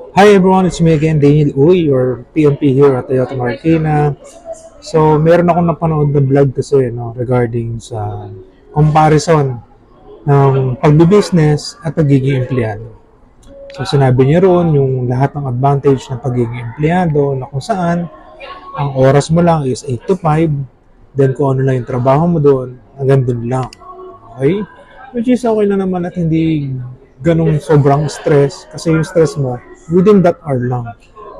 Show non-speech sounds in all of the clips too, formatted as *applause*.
Hi everyone, it's me again, Daniel Uy, your PMP here at Toyota Marikina. So, meron akong napanood na vlog kasi no, regarding sa comparison ng pagbibusiness at pagiging empleyado. So, sinabi niya roon yung lahat ng advantage ng pagiging empleyado na kung saan ang oras mo lang is 8 to 5, then kung ano lang yung trabaho mo doon, hanggang doon lang. Okay? Which is okay na naman at hindi ganong sobrang stress kasi yung stress mo within that hour lang.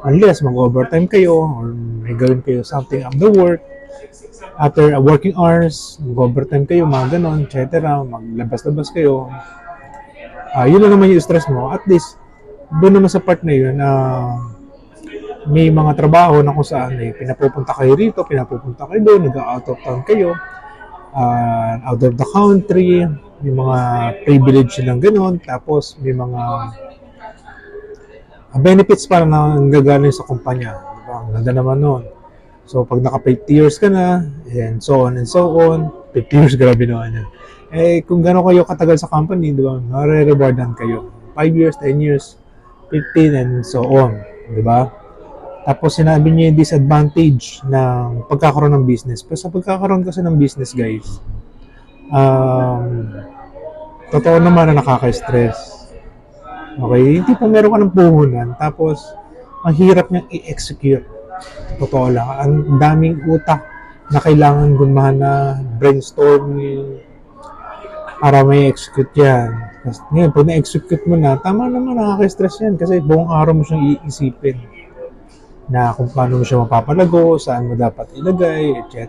Unless mag-overtime kayo or may gawin kayo something of the work after uh, working hours, mag-overtime kayo, mga ganon, etc. Maglabas-labas kayo. Ah, yun na naman yung stress mo. At least, doon naman sa part na yun, ah, may mga trabaho na kung saan eh, pinapupunta kayo rito, pinapupunta kayo doon, nag-out of town kayo, uh, out of the country, may mga privilege ng ganun, tapos may mga uh, benefits para na gagaling sa kumpanya. Diba? Ang ganda naman nun. So, pag naka 50 years ka na, and so on and so on, 50 years, *laughs* grabe naman yan. Eh, kung gano'n kayo katagal sa company, di ba, nare-rewardan kayo. 5 years, 10 years, 15, and so on. Di ba? Tapos sinabi niya yung disadvantage ng pagkakaroon ng business. Pero sa pagkakaroon kasi ng business, guys, um, totoo naman na nakaka-stress. Okay? Hindi po meron ka ng puhunan, tapos ang hirap niyang i-execute. Totoo lang. Ang daming utak na kailangan gumahan na brainstorming para may execute yan. Tapos, ngayon, pag na-execute mo na, tama naman, nakaka-stress yan kasi buong araw mo siyang iisipin na kung paano mo siya mapapalago, saan mo dapat ilagay, etc.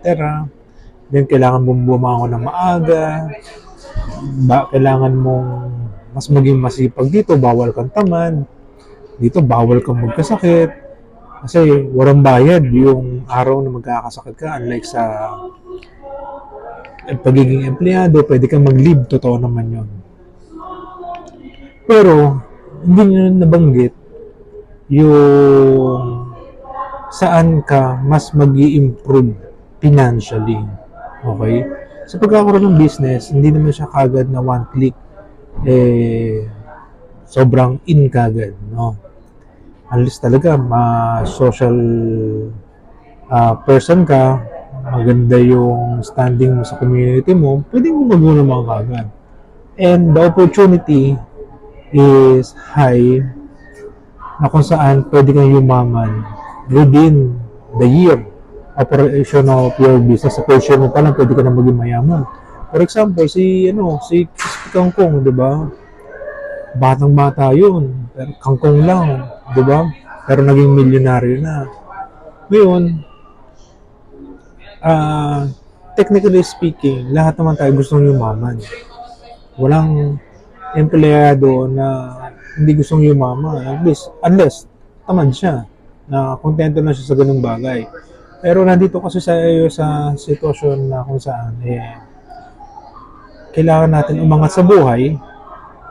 Then, kailangan mong bumangon ng maaga. Ba, kailangan mong mas maging masipag dito, bawal kang tamad. Dito, bawal kang magkasakit. Kasi walang bayad yung araw na magkakasakit ka. Unlike sa eh, pagiging empleyado, pwede kang mag-leave. Totoo naman yun. Pero, hindi nyo nabanggit yung saan ka mas mag improve financially. Okay? Sa pagkakaroon ng business, hindi naman siya kagad na one click eh sobrang in kagad, no? Unless talaga ma-social ah, person ka, maganda yung standing mo sa community mo, pwedeng gumawa ng mga kagad. And the opportunity is high na kung saan pwede kang yumaman within the year operation of your business. Sa first mo pa lang, pwede ka na maging mayaman. For example, si, ano, si Kangkong, di ba? Batang bata yun. Pero kangkong lang, di ba? Pero naging milyonaryo na. Ngayon, ah technically speaking, lahat naman tayo gustong yumaman. Walang empleyado na hindi gustong yumaman. At least, unless, tamad siya na kontento na siya sa ganung bagay. Pero nandito kasi sa iyo sa sitwasyon na kung saan eh kailangan natin umangat sa buhay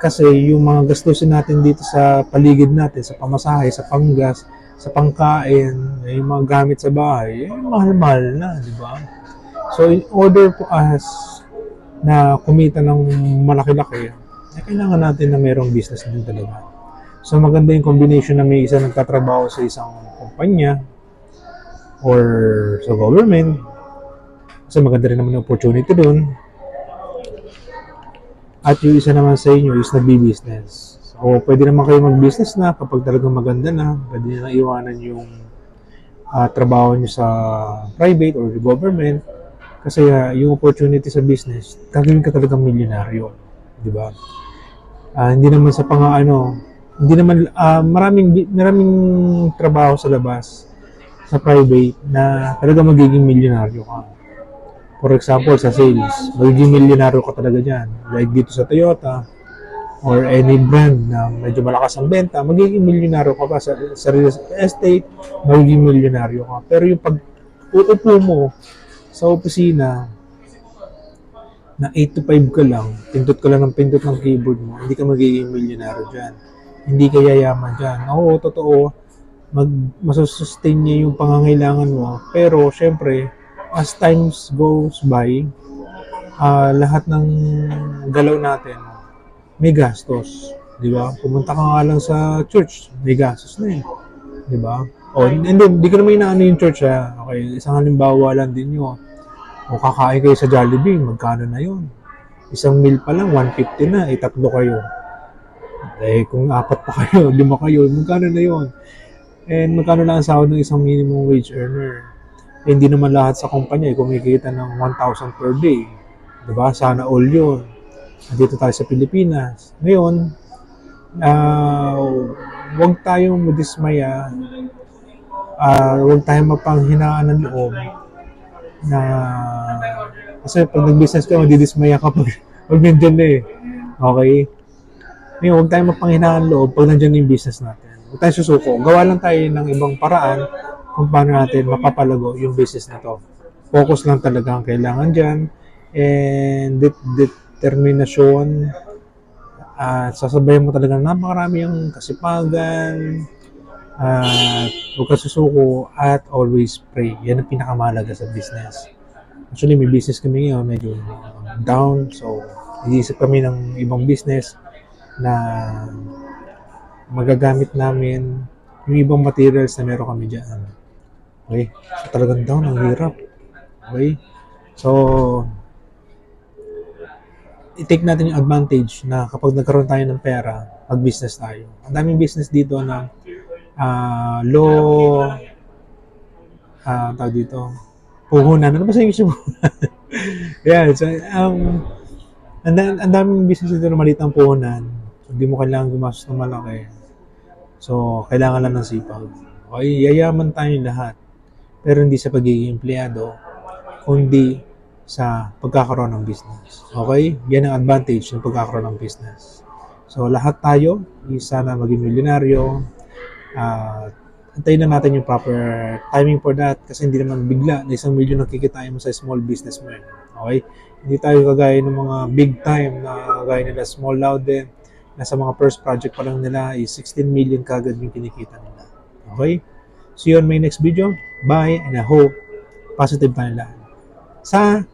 kasi yung mga gastusin natin dito sa paligid natin, sa pamasahe, sa panggas, sa pangkain, eh, yung mga gamit sa bahay, eh, mahal-mahal na, di ba? So, in order for us na kumita ng malaki-laki, eh, kailangan natin na mayroong business din talaga. So, maganda yung combination na may isa nagtatrabaho sa isang kumpanya or sa government. Kasi maganda rin naman yung opportunity doon. At yung isa naman sa inyo is nagbi-business. So, pwede naman kayo mag-business na kapag talagang maganda na. Pwede na iwanan yung ah, trabaho nyo sa private or the government. Kasi ah, yung opportunity sa business, gagawin ka talagang milyonaryo. Di ba? Ah, hindi naman sa pang ano, hindi naman ah, maraming maraming trabaho sa labas sa private na talaga magiging milyonaryo ka. For example, sa sales, magiging milyonaryo ka talaga dyan. Like dito sa Toyota or any brand na medyo malakas ang benta, magiging milyonaryo ka pa sa, sa real estate, magiging milyonaryo ka. Pero yung pag uupo mo sa opisina na 8 to 5 ka lang, pindot ka lang ng pindot ng keyboard mo, hindi ka magiging milyonaryo dyan. Hindi ka yayaman dyan. Oo, totoo, mag, masusustain niya yung pangangailangan mo. Pero, syempre, as times goes by, ah, lahat ng galaw natin may gastos. Di ba? Pumunta ka nga lang sa church, may gastos na eh. Di ba? O, hindi, hindi ko naman inaano yung church ha. Okay, isang halimbawa lang din yun. O kakain kayo sa Jollibee, magkano na yun? Isang meal pa lang, 150 na, eh, tatlo kayo. Eh, kung apat pa kayo, *laughs* lima kayo, magkano na yun? And magkano na ang sahod ng isang minimum wage earner? Eh, hindi naman lahat sa kumpanya, eh, kumikita ng 1,000 per day. Diba? Sana all yun. Dito tayo sa Pilipinas. Ngayon, ah huwag tayong madismaya. Ah, huwag tayong mapanghinaan ng loob na kasi pag nag-business ka, madidismaya ka pag, *laughs* pag nandyan na eh. Okay? Ngayon, huwag tayong mapanghinaan ng loob pag nandyan yung business natin. Huwag tayong susuko. Gawa lang tayo ng ibang paraan kung paano natin mapapalago yung business na to. Focus lang talaga ang kailangan dyan. And det- determinasyon at sasabayan mo talaga na napakarami yung kasipagan at huwag ka susuko at always pray. Yan ang pinakamahalaga sa business. Actually, may business kami ngayon, medyo down. So, iisip kami ng ibang business na magagamit namin yung ibang materials na meron kami dyan. Okay? So, talagang down, ang hirap. Okay? So, i-take natin yung advantage na kapag nagkaroon tayo ng pera, mag-business tayo. Ang daming business dito na ah low, ah tawag dito, puhunan. Ano ba sa English puhunan? *laughs* Yan. So, um, ang, da- ang daming business dito na maliit ang puhunan. So, hindi mo kailangan gumastos ng malaki. So, kailangan lang ng sipag. Okay, yayaman tayong lahat. Pero hindi sa pagiging empleyado, kundi sa pagkakaroon ng business. Okay? Yan ang advantage ng pagkakaroon ng business. So, lahat tayo, isa na maging milyonaryo, at antayin na natin yung proper timing for that kasi hindi naman bigla na isang milyon nakikitain mo sa small business mo. Okay? Hindi tayo kagaya ng mga big time na kagaya nila small loud din na sa mga first project pa lang nila is 16 million kagad yung kinikita nila. Okay? See you on my next video. Bye and I hope positive lahat. Sa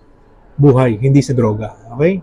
buhay, hindi sa droga. Okay?